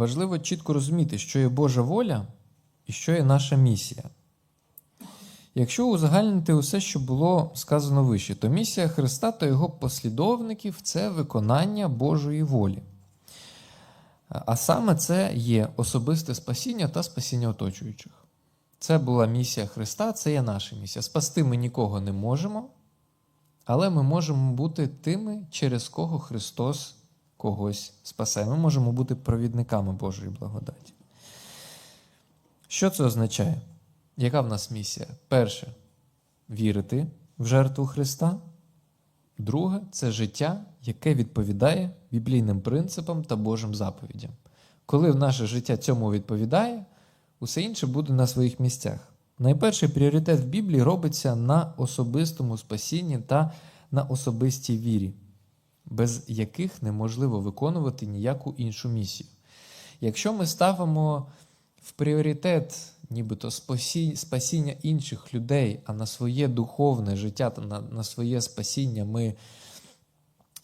Важливо чітко розуміти, що є Божа воля і що є наша місія. Якщо узагальнити усе, що було сказано вище, то місія Христа та його послідовників це виконання Божої волі. А саме це є особисте спасіння та спасіння оточуючих. Це була місія Христа, це є наша місія. Спасти ми нікого не можемо, але ми можемо бути тими, через кого Христос когось спасе. Ми можемо бути провідниками Божої благодаті. Що це означає? Яка в нас місія? Перше вірити в жертву Христа. Друге це життя, яке відповідає біблійним принципам та Божим заповідям. Коли наше життя цьому відповідає, усе інше буде на своїх місцях. Найперший пріоритет в Біблії робиться на особистому спасінні та на особистій вірі, без яких неможливо виконувати ніяку іншу місію. Якщо ми ставимо в пріоритет нібито спасіння інших людей, а на своє духовне життя та на, на своє спасіння ми,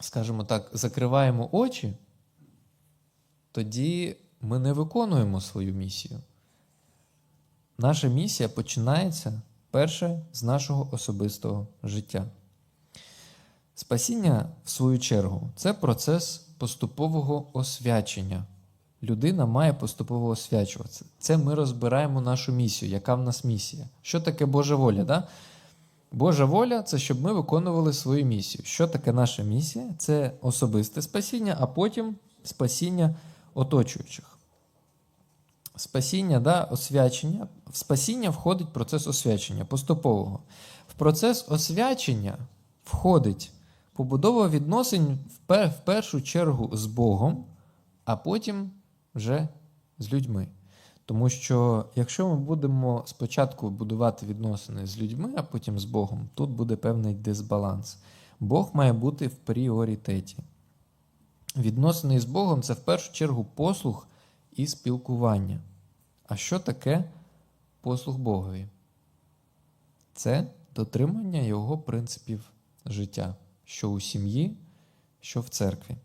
скажімо так, закриваємо очі, тоді ми не виконуємо свою місію. Наша місія починається перше з нашого особистого життя. Спасіння, в свою чергу, це процес поступового освячення. Людина має поступово освячуватися. Це ми розбираємо нашу місію. Яка в нас місія? Що таке Божа воля? Да? Божа воля це щоб ми виконували свою місію. Що таке наша місія? Це особисте спасіння, а потім спасіння оточуючих. Спасіння, да, освячення. В спасіння входить процес освячення поступового. В процес освячення входить побудова відносин в першу чергу з Богом, а потім вже з людьми. Тому що якщо ми будемо спочатку будувати відносини з людьми, а потім з Богом, тут буде певний дисбаланс. Бог має бути в пріоритеті. Відносини з Богом це в першу чергу послуг і спілкування. А що таке послуг Богові? Це дотримання Його принципів життя, що у сім'ї, що в церкві.